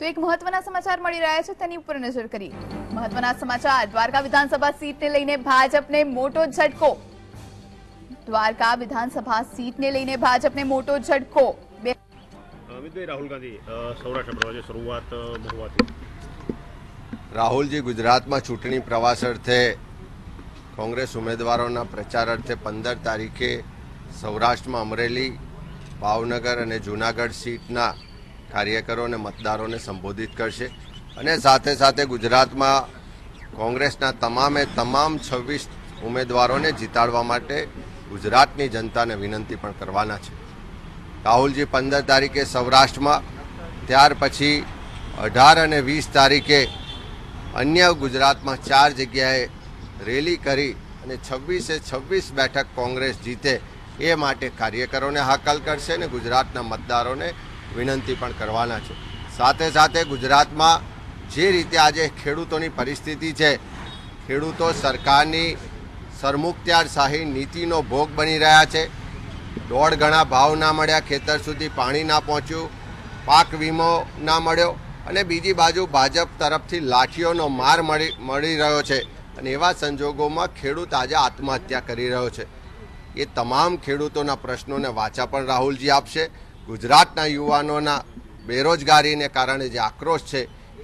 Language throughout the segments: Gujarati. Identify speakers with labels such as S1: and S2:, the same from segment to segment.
S1: તો એક મહત્વના સમાચાર મળી રહ્યા છે તેની ઉપર નજર કરીએ મહત્વના સમાચાર દ્વારકા વિધાનસભા સીટને લઈને ભાજપને મોટો ઝટકો. દ્વારકા વિધાનસભા સીટને લઈને ભાજપને મોટો ઝટકો. બે
S2: અમિતભાઈ રાહુલ ગાંધી સૌરાષ્ટ્ર પ્રવાસે શરૂઆત મહુવાથી.
S3: રાહુલજી ગુજરાતમાં ચૂંટણી પ્રવાસ અર્થે કોંગ્રેસ ઉમેદવારોના પ્રચાર અર્થે પંદર તારીખે સૌરાષ્ટ્રમાં અમરેલી ભાવનગર અને જૂનાગઢ સીટના કાર્યકરો અને મતદારોને સંબોધિત કરશે. અને સાથે સાથે ગુજરાતમાં કોંગ્રેસના તમામે તમામ છવ્વીસ ઉમેદવારોને જીતાડવા માટે ગુજરાતની જનતાને વિનંતી પણ કરવાના છે. રાહુલજી, પંદર તારીખે સૌરાષ્ટ્રમાં, ત્યાર પછી અઢાર અને વીસ તારીખે અન્ય ગુજરાતમાં ચાર જગ્યાએ રેલી કરી અને છવ્વીસે છવ્વીસ બેઠક કોંગ્રેસ જીતે એ માટે કાર્યકરોને હાકલ કરશે અને ગુજરાતના મતદારોને વિનંતી પણ કરવાના છે. સાથે સાથે ગુજરાતમાં જે રીતે આજે ખેડૂતોની પરિસ્થિતિ છે, ખેડૂતો સરકારની સરમુખત્યારશાહી નીતિનો ભોગ બની રહ્યા છે. દોઢ ગણા ભાવ ના મળ્યા, ખેતર સુધી પાણી ના પહોંચ્યું, પાક વીમો ના મળ્યો અને બીજી બાજુ ભાજપ તરફથી લાઠીઓનો માર મળી મળી રહ્યો છે અને એવા સંજોગોમાં ખેડૂત આજે આત્મહત્યા કરી રહ્યો છે. એ તમામ ખેડૂતોના પ્રશ્નોને વાચા પણ રાહુલજી આપશે. ગુજરાતના યુવાનોના બેરોજગારીને કારણે જે આક્રોશ છે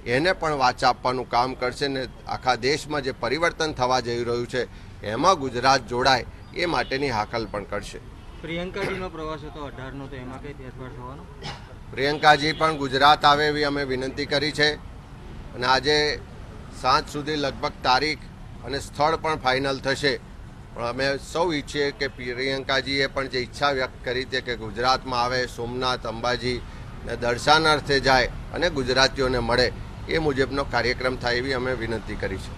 S3: એને પણ વાચા આપવાનું કામ કરશે ને આખા દેશમાં જે પરિવર્તન થવા જઈ રહ્યું છે એમાં ગુજરાત જોડાય એ માટેની હાકલ પણ કરશે.
S4: પ્રિયંકાજીનો પ્રવાસ હતો અઢારનો તો એમાં કઈ ફેરફાર થવાનો?
S3: પ્રિયંકાજી પણ ગુજરાત આવે એવી અમે વિનંતી કરી છે અને આજે સાંજ સુધી લગભગ તારીખ અને સ્થળ પણ ફાઇનલ થશે. પણ અમે સૌ ઈચ્છીએ કે પ્રિયંકાજીએ પણ જે ઈચ્છા વ્યક્ત કરી હતી કે ગુજરાતમાં આવે, સોમનાથ, અંબાજી દર્શનાર્થે જાય અને ગુજરાતીઓને મળે, એ મુજબનો કાર્યક્રમ થાય એવી અમે વિનંતી કરી છે.